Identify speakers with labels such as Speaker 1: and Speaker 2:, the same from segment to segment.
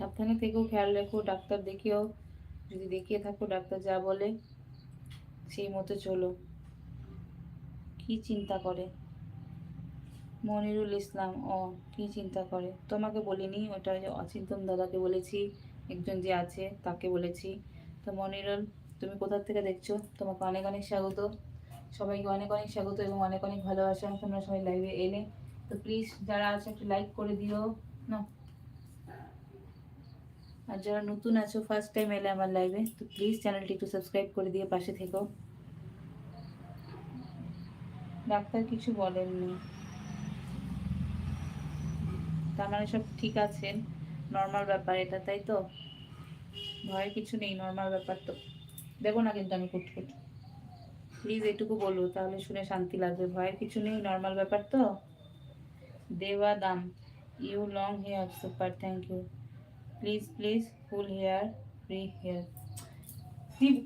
Speaker 1: সাবধানে থেকেও খেয়াল রেখো, ডাক্তার দেখিও, যদি দেখিয়ে থাকো ডাক্তার যা বলে, সেই মতো চলো। কি চিন্তা করে? মনিরুল ইসলাম, ও, কি চিন্তা করে? তোমাকে বলিনি, ওটা যে অচিন্তন দাদাকে বলেছি, একজন যে আছে তাকে বলেছি। তো মনিরুল, তুমি কোথা থেকে দেখছ? তোমাকে অনেক অনেক স্বাগত। সবাইকে অনেক অনেক স্বাগত এবং অনেক অনেক ভালোবাসা। তোমরা সবাই লাইভে এলে। তো প্লিজ যারা আছে একটু লাইক করে দিও। না? আর যারা নতুন আছো ফার্স্ট টাইম এলে আমার লাইভে তো প্লিজ চ্যানেলটি একটু সাবস্ক্রাইব করে দিয়ে পাশে থেকো। ডাক্তার কিছু বলেননি। তার মানে সব ঠিক আছেন নর্মাল ব্যাপার এটা, তাই তো? ভয়ের কিছু নেই নর্মাল ব্যাপার তো। দেবো না কিন্তু আমি কুটকুট প্লিজ এটুকু বলব, তাহলে শুনে শান্তি লাগবে। ভয়ের কিছু নেই নর্মাল ব্যাপার তো? দেওয়া দাম। You long hair super thank you please please full hair free hair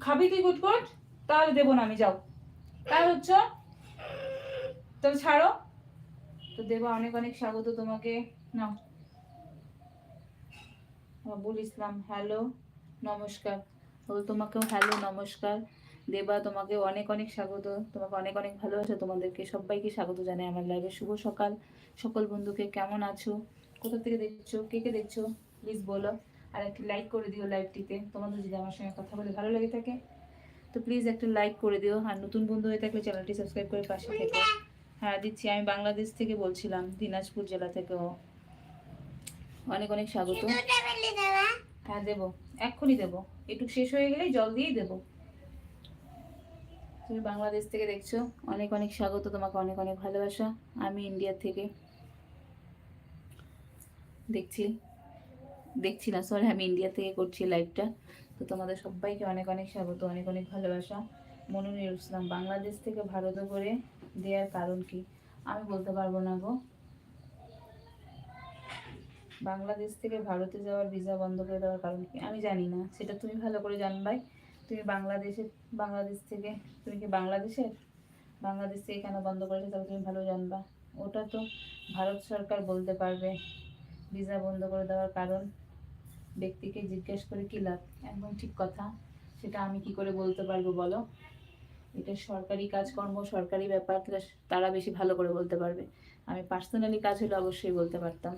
Speaker 1: খাবি তুই কুটকুট? তাহলে দেবো না, আমি যাও। তাই হচ্ছে তবে ছাড়ো। তো দেবা অনেক অনেক স্বাগত তোমাকে। নাও। বাবুল ইসলাম, হ্যালো, নমস্কার। তোমাকেও হ্যালো, নমস্কার। দেবা তোমাকে অনেক অনেক স্বাগত। তোমাকে অনেক অনেক ভালোবাসা তোমাদেরকে। সবাইকে স্বাগত জানাই আমার লাইভে শুভ সকাল। সকল বন্ধুকে কেমন আছো? কোথা থেকে দেখছ? কে কে দেখছ? প্লিজ বলো। আর একটি লাইক করে দিও লাইভটিতে তোমাদের যদি আমার সঙ্গে কথা বলে ভালো লেগে থাকে তো প্লিজ একটা লাইক করে দিও। আর নতুন বন্ধু হয়ে থাকলে চ্যানেলটি সাবস্ক্রাইব করে পাশে থেকো। হ্যাঁ দিচ্ছি আমি বাংলাদেশ থেকে বলছিলাম দিনাজপুর জেলা থেকেও। অনেক অনেক স্বাগত। হ্যাঁ দেবো। এক্ষুনি দেবো। একটু শেষ হয়ে গেলেই জল দিয়েই দেবো। তুমি বাংলাদেশ থেকে দেখছ অনেক অনেক স্বাগত। তোমাকে অনেক অনেক ভালোবাসা। আমি ইন্ডিয়া থেকে দেখছি। দেখছি না সরি আমি ইন্ডিয়া থেকে করছি লাইভটা তো তোমাদের সবাইকে অনেক অনেক স্বাগত, অনেক অনেক ভালোবাসা। মনুনুল ইসলাম, বাংলাদেশ থেকে ভারতে করে দেওয়ার কারণ কি? আমি বলতে পারব না গো। বাংলাদেশ থেকে ভারতে যাওয়ার ভিসা বন্ধ করে দেওয়ার কারণ কি? আমি জানি না, সেটা তুমি ভালো করে জানবাই তুমি বাংলাদেশে, বাংলাদেশ থেকে, তুমি কি বাংলাদেশের? বাংলাদেশ থেকে কেন বন্ধ করেছে তাহলে তুমি ভালো জানবা। ওটা তো ভারত সরকার বলতে পারবে ভিসা বন্ধ করে দেওয়ার কারণ। ব্যক্তিকে জিজ্ঞেস করে কি লাভ একদম ঠিক কথা সেটা আমি কি করে বলতে পারব বলো এটা সরকারি কাজকর্ম সরকারি ব্যাপার তারা বেশি ভালো করে বলতে পারবে আমি পার্সোনালি কাজ হলে অবশ্যই বলতে পারতাম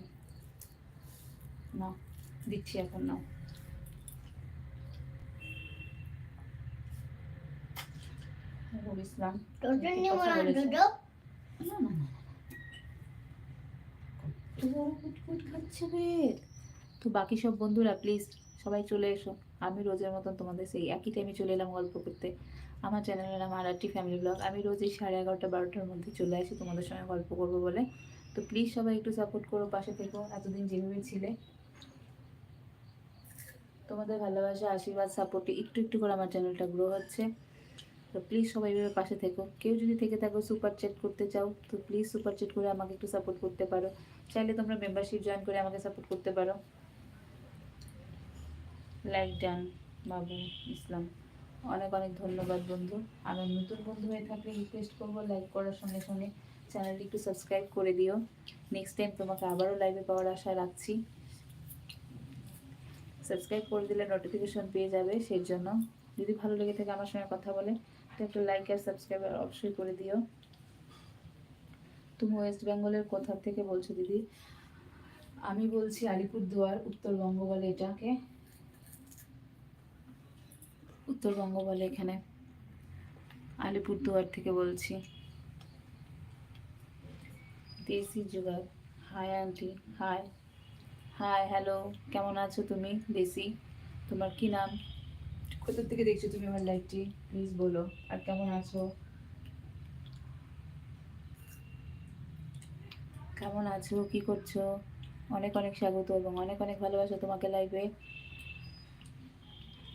Speaker 1: না দিচ্ছি এখন না ইসলাম খাচ্ছে তো বাকি সব বন্ধুরা প্লিজ সবাই চলে এসো। আমি রোজের মতন তোমাদের সেই একই টাইমে চলে এলাম গল্প করতে। আমার চ্যানেলের নাম আরাটি ফ্যামিলি ব্লগ আমি রোজ এই সাড়ে এগারোটা, বারোটার মধ্যে চলে আসি তোমাদের সঙ্গে গল্প করব বলে। তো প্লিজ সবাই একটু সাপোর্ট করো, পাশে থেকো। এতদিন যেভাবে ছিলে। তোমাদের ভালোবাসা, আশীর্বাদ সাপোর্টে একটু একটু করে আমার চ্যানেলটা গ্রো হচ্ছে। তো প্লিজ সবাই এভাবে পাশে থেকো। কেউ যদি থেকে থাকো সুপার চ্যাট করতে চাও, তো প্লিজ সুপার চ্যাট করে আমাকে একটু সাপোর্ট করতে পারো। চাইলে তোমরা মেম্বারশিপ জয়েন করে আমাকে সাপোর্ট করতে পারো। লাইক ডান বাবু ইসলাম। অনেক অনেক ধন্যবাদ বন্ধু। আমার নতুন বন্ধু হয়ে থাকলে রিকোয়েস্ট করব লাইক করার সঙ্গে সঙ্গে। চ্যানেলটি একটু সাবস্ক্রাইব করে দিও। নেক্সট টাইম তোমাকে আবারও লাইভে পাওয়ার আশা রাখছি। সাবস্ক্রাইব করে দিলে নোটিফিকেশন পেয়ে যাবে সেই জন্য যদি ভালো লেগে থাকে আমার সঙ্গে কথা বলে, তো একটু লাইক আর সাবস্ক্রাইব অবশ্যই করে দিও। তুমি ওয়েস্ট বেঙ্গলের কোথা থেকে বলছো দিদি? আমি বলছি আলিপুরদুয়ার, উত্তরবঙ্গ বলে এটাকে। উত্তরবঙ্গ বলে এখানে। আলিপুরদুয়ার থেকে বলছি। দেশি জুগার hi aunty hi hi hello কেমন আছো তুমি দেশি? তোমার কি নাম? কোথা থেকে দেখছ তুমি আমার লাইভটি প্লিজ বলো। আর কেমন আছো? কেমন আছো? কি করছ? অনেক অনেক স্বাগত এবং অনেক অনেক ভালোবাসা তোমাকে লাইভে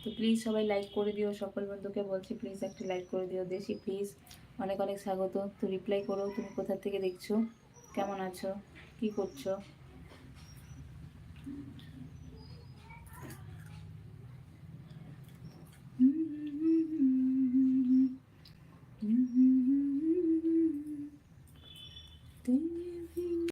Speaker 1: তো প্লিজ সবাই লাইক করে দিও। সকল বন্ধুকে বলছি প্লিজ একটা লাইক করে দিও। দেশি প্লিজ অনেক অনেক স্বাগত। তো রিপ্লাই করো, তুমি কোথা থেকে দেখছ? কেমন আছো? কি করছ?